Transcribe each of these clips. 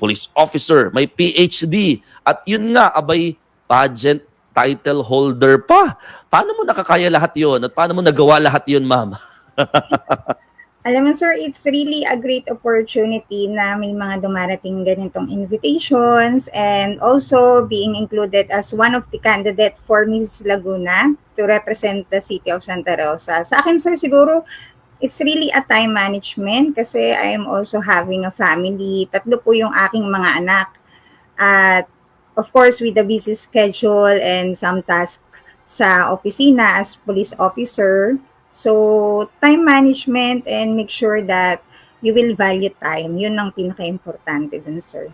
police officer, may PhD, at yun nga, abay, pageant title holder pa. Paano mo nakakaya lahat yon at paano mo nagawa lahat yon ma'am? Alam mo sir, it's really a great opportunity na may mga dumarating ganitong invitations and also being included as one of the candidate for Miss Laguna to represent the city of Santa Rosa. Sa akin sir, siguro it's really a time management kasi I am also having a family. Tatlo po yung aking mga anak. At of course, with the busy schedule and some task sa opisina as police officer, So, time management and make sure that you will value time. Yun ang pinaka-importante dun, sir.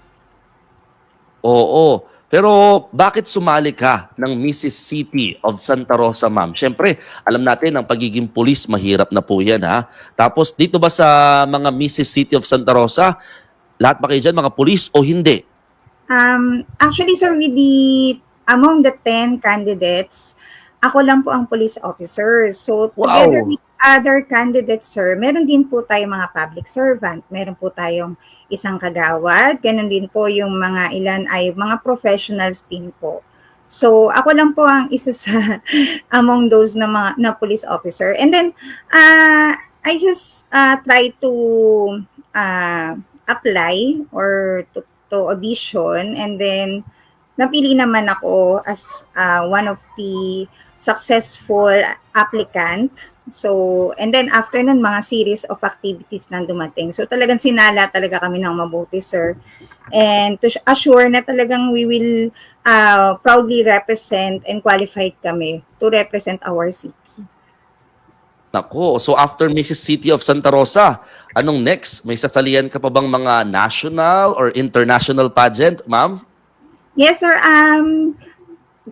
Oo. Pero bakit sumali ka ng Mrs. City of Santa Rosa, ma'am? Siyempre, alam natin ang pagiging pulis, mahirap na po yan, ha? Tapos, dito ba sa mga Mrs. City of Santa Rosa, lahat ba kayo dyan, mga pulis o hindi? Um, actually, sir, with the, among the 10 candidates, ako lang po ang police officer. So, together Wow. with other candidates, sir, meron din po tayong mga public servant. Meron po tayong isang kagawad. Ganon din po yung mga ilan ay mga professionals din po. So, ako lang po ang isa sa among those na mga na police officer. And then uh, I just uh, try to uh, apply or to, to audition and then napili naman ako as uh, one of the successful applicant. So, and then after nun, mga series of activities nang dumating. So, talagang sinala talaga kami ng mabuti, sir. And to assure na talagang we will uh, proudly represent and qualified kami to represent our city. Nako, so after Mrs. City of Santa Rosa, anong next? May sasalihan ka pa bang mga national or international pageant, ma'am? Yes, sir. Um,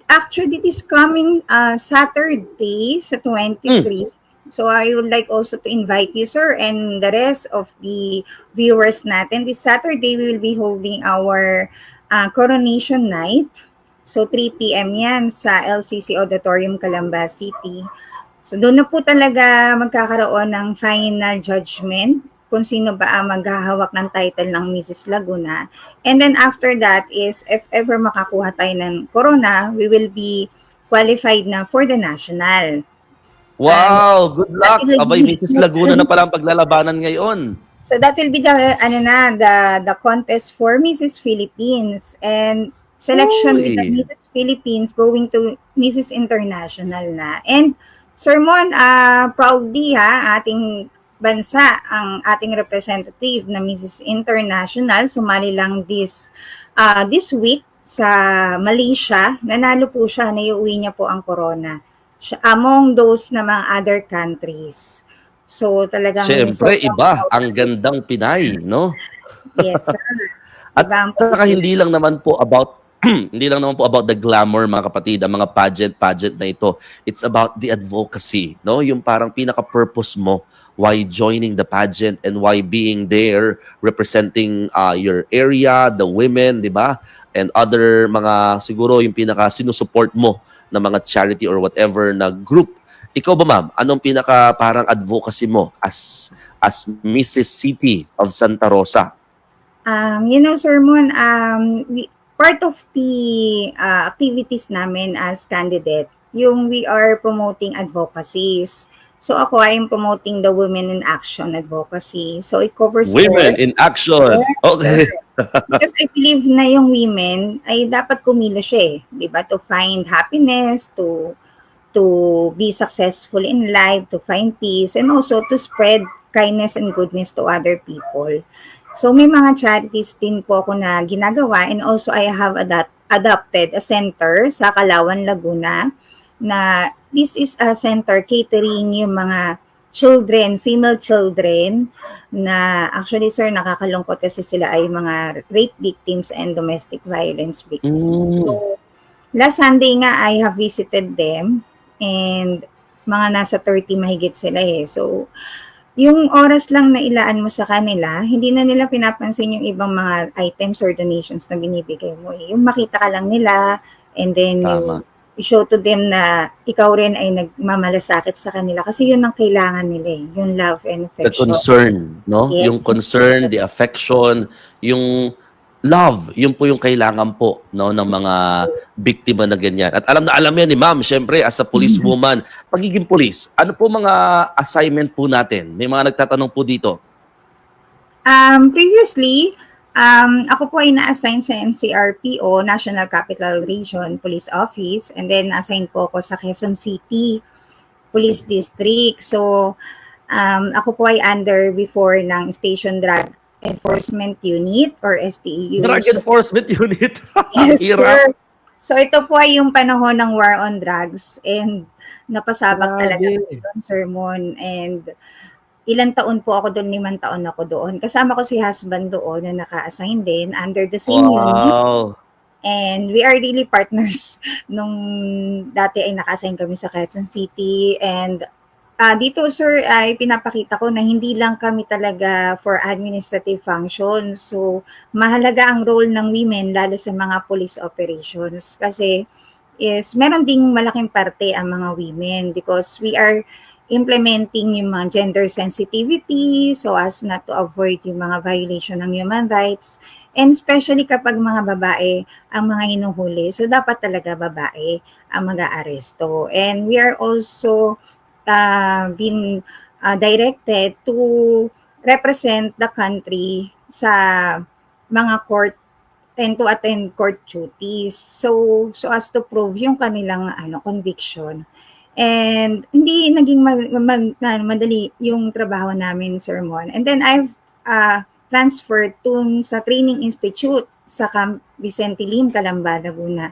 actually, this coming uh, Saturday sa 23. So I would like also to invite you, sir, and the rest of the viewers natin. This Saturday, we will be holding our uh, coronation night. So 3 p.m. yan sa LCC Auditorium, Calamba City. So doon na po talaga magkakaroon ng final judgment kung sino ba ang maghahawak ng title ng Mrs. Laguna. And then after that is if ever makakuha tayo ng corona, we will be qualified na for the national. Wow, good luck. Abay, Mrs. Laguna na pala ang paglalabanan ngayon. So that will be the ano na the the contest for Mrs. Philippines and selection with the Uy. Mrs. Philippines going to Mrs. International na. And Sir Mon, ah, proudly ha, ating bansa ang ating representative na Mrs. International sumali lang this ah, this week sa Malaysia. Nanalo po siya, naiuwi niya po ang corona. Siya, among those na mga other countries. So talagang Siyempre, iba. Ang gandang Pinay, no? Yes, sir. At saka hindi lang naman po about hindi lang naman po about the glamour mga kapatid, ang mga pageant pageant na ito. It's about the advocacy, no? Yung parang pinaka-purpose mo why joining the pageant and why being there representing uh, your area, the women, di ba? And other mga siguro yung pinaka sinusupport mo na mga charity or whatever na group. Ikaw ba ma'am, anong pinaka parang advocacy mo as as Mrs. City of Santa Rosa? Um, you know, Sir Mon, um, part of the uh, activities namin as candidate, yung we are promoting advocacies. So ako, I am promoting the Women in Action advocacy. So it covers Women all. in action. Okay. Because I believe na yung women ay dapat kumilos siya eh. Di ba? To find happiness, to to be successful in life, to find peace, and also to spread kindness and goodness to other people. So may mga charities din po ako na ginagawa and also I have adapt, adopted a center sa Kalawan, Laguna na this is a center catering yung mga children, female children na actually sir nakakalungkot kasi sila ay mga rape victims and domestic violence victims. Mm. So last Sunday nga I have visited them and mga nasa 30 mahigit sila eh. So yung oras lang na ilaan mo sa kanila, hindi na nila pinapansin yung ibang mga items or donations na binibigay mo. eh. Yung makita ka lang nila and then Tama. you show to them na ikaw rin ay nagmamalasakit sa kanila kasi yun ang kailangan nila eh, yung love and The affection. concern, no? Yes. Yung concern, the affection, yung love, yun po yung kailangan po no ng mga biktima na ganyan. At alam na alam yan ni Ma'am, syempre as a policewoman, pagiging police, ano po mga assignment po natin? May mga nagtatanong po dito. Um, previously, um, ako po ay na-assign sa NCRPO, National Capital Region Police Office, and then na-assign po ako sa Quezon City Police District. So, um, ako po ay under before ng Station Drug Enforcement Unit or STEU. Drug Enforcement Unit. Yes, sir. So ito po ay yung panahon ng war on drugs and napasabak talaga Grabe. doon, sermon. And ilang taon po ako doon, limang taon ako doon. Kasama ko si husband doon na naka-assign din under the same unit. Wow. And we are really partners nung dati ay naka-assign kami sa Quezon City. And ah, dito, sir, ay pinapakita ko na hindi lang kami talaga for administrative functions. So, mahalaga ang role ng women lalo sa mga police operations. Kasi is meron ding malaking parte ang mga women because we are implementing yung mga gender sensitivity so as not to avoid yung mga violation ng human rights and especially kapag mga babae ang mga hinuhuli. So, dapat talaga babae ang mag-aaresto. And we are also uh, been uh, directed to represent the country sa mga court and to attend court duties. So, so as to prove yung kanilang ano, conviction. And hindi naging mag, mag- na- madali yung trabaho namin, Sermon. And then I've uh, transferred to sa training institute sa Camp Vicente Lim, Calamba, Laguna.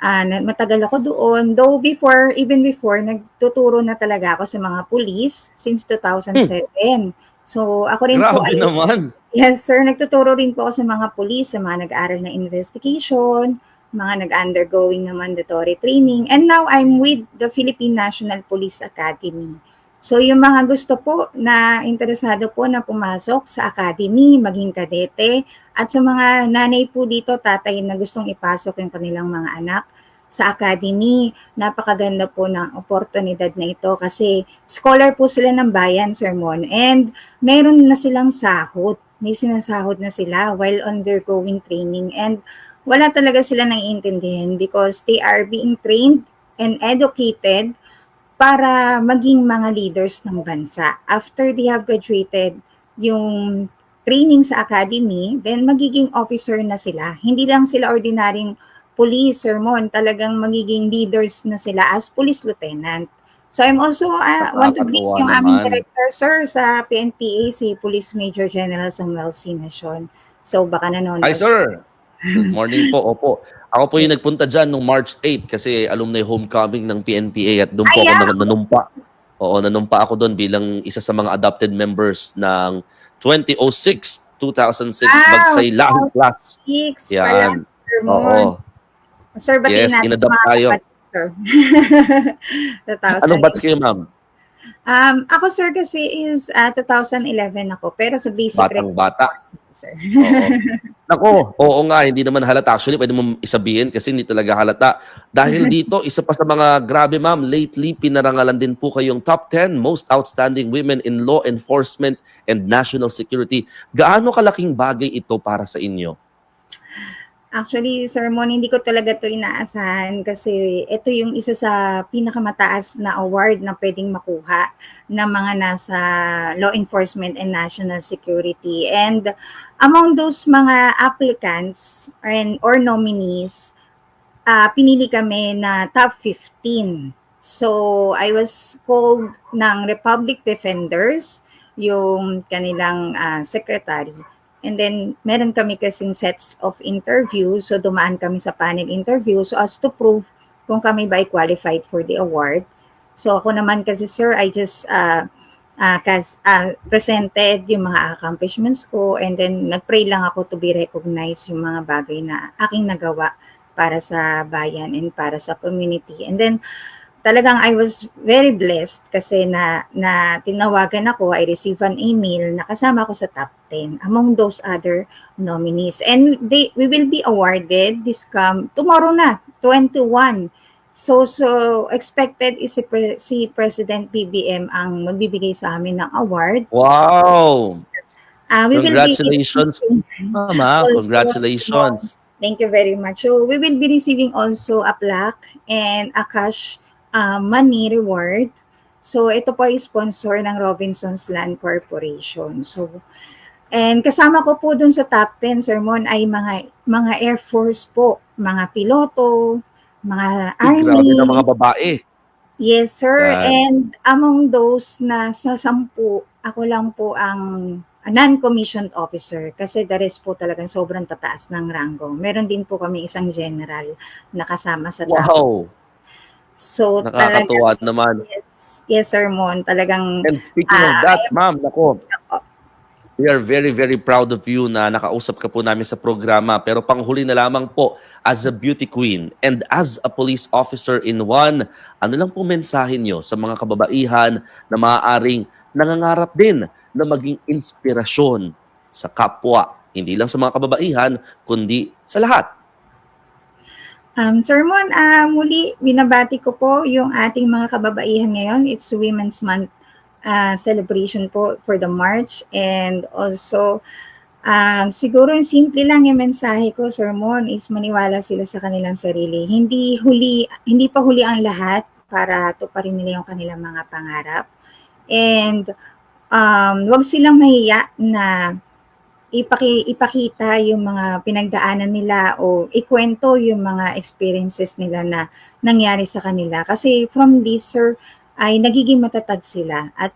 Na- matagal ako doon. Though before, even before, nagtuturo na talaga ako sa mga police since 2007. So, ako rin po Grabe ay, naman. yes sir, nagtuturo rin po ako sa mga police, sa mga nag-aaral na investigation, mga nag-undergoing na mandatory training. And now, I'm with the Philippine National Police Academy. So, yung mga gusto po na interesado po na pumasok sa academy, maging kadete, at sa mga nanay po dito, tatay na gustong ipasok yung kanilang mga anak sa academy, napakaganda po ng oportunidad na ito kasi scholar po sila ng bayan, sermon, and meron na silang sahod. May sinasahod na sila while undergoing training and wala talaga sila naiintindihan because they are being trained and educated para maging mga leaders ng bansa. After they have graduated yung training sa academy, then magiging officer na sila. Hindi lang sila ordinaryong police, sermon, talagang magiging leaders na sila as police lieutenant. So I'm also uh, want to greet yung aming director, sir, sa PNPA, si Police Major General Samuel C. Nation. So baka nanonood. Hi, sir. Good morning po. Opo. Ako po yung nagpunta dyan nung March 8 kasi alumni homecoming ng PNPA at doon po ako nanumpa. Oo, nanumpa ako doon bilang isa sa mga adopted members ng 2006, 2006 Wow. Bagsay Lahing Class. Six, Yan. pala. Oo. Sir, batiin Yes, mga tayo. kapatid, sir. 2000. Anong batch kayo, ma'am? Um, ako, sir, kasi is uh, 2011 ako. Pero sa basic Batang bata. sir. Oo. Nako, oo nga, hindi naman halata. Actually, pwede mo isabihin kasi hindi talaga halata. Dahil dito, isa pa sa mga grabe ma'am, lately pinarangalan din po kayong top 10 most outstanding women in law enforcement and national security. Gaano kalaking bagay ito para sa inyo? Actually, Sir Mon, hindi ko talaga to inaasahan kasi ito yung isa sa pinakamataas na award na pwedeng makuha ng mga nasa law enforcement and national security. And among those mga applicants and or nominees, ah, pinili kami na top 15. So, I was called ng Republic Defenders, yung kanilang ah, secretary. And then, meron kami kasing sets of interview. So, dumaan kami sa panel interview. So, as to prove kung kami ba qualified for the award. So, ako naman kasi, sir, I just uh, uh, kas, uh, presented yung mga accomplishments ko and then nag-pray lang ako to be recognized yung mga bagay na aking nagawa para sa bayan and para sa community. And then, talagang I was very blessed kasi na, na tinawagan ako, I received an email na kasama ko sa top 10 among those other nominees. And they, we will be awarded this come tomorrow na, 21. So, so expected is si, Pre- si President BBM ang magbibigay sa amin ng award. Wow! Uh, we will be- Congratulations, Mama. Also, Congratulations. Thank you very much. So we will be receiving also a plaque and a cash uh, money reward. So ito po ay sponsor ng Robinson's Land Corporation. So and kasama ko po dun sa top 10 sermon ay mga mga Air Force po, mga piloto, mga Ay, Grabe army. ng mga babae. Yes, sir. Yan. And among those na sa sampu, ako lang po ang non-commissioned officer kasi the rest po talagang sobrang tataas ng rango. Meron din po kami isang general na kasama sa top. Wow. So, talagang, Nakakatuwa naman. yes, yes, sir, Mon. Talagang, And speaking of Ah, that, ma'am, nako, we are very, very proud of you na nakausap ka po namin sa programa. Pero panghuli na lamang po, as a beauty queen and as a police officer in one, ano lang po mensahe nyo sa mga kababaihan na maaaring nangangarap din na maging inspirasyon sa kapwa, hindi lang sa mga kababaihan, kundi sa lahat. Um, Sir Mon, ah, muli, binabati ko po yung ating mga kababaihan ngayon. It's Women's Month ah, celebration po for the March and also Ah, siguro yung simple lang yung mensahe ko, Sermon, is maniwala sila sa kanilang sarili. Hindi huli, hindi pa huli ang lahat para tuparin nila yung kanilang mga pangarap. And um, wag silang mahiya na ipaki, ipakita yung mga pinagdaanan nila o ikwento yung mga experiences nila na nangyari sa kanila. Kasi from this, sir, ay nagiging matatag sila. At,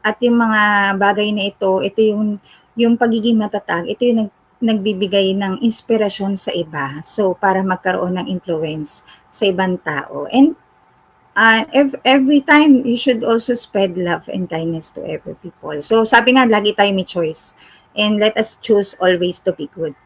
at yung mga bagay na ito, ito yung yung pagiging matatag, ito yung nag, nagbibigay ng inspirasyon sa iba. So, para magkaroon ng influence sa ibang tao. And uh, ev- every time, you should also spread love and kindness to every people. So, sabi nga, lagi tayo may choice. And let us choose always to be good.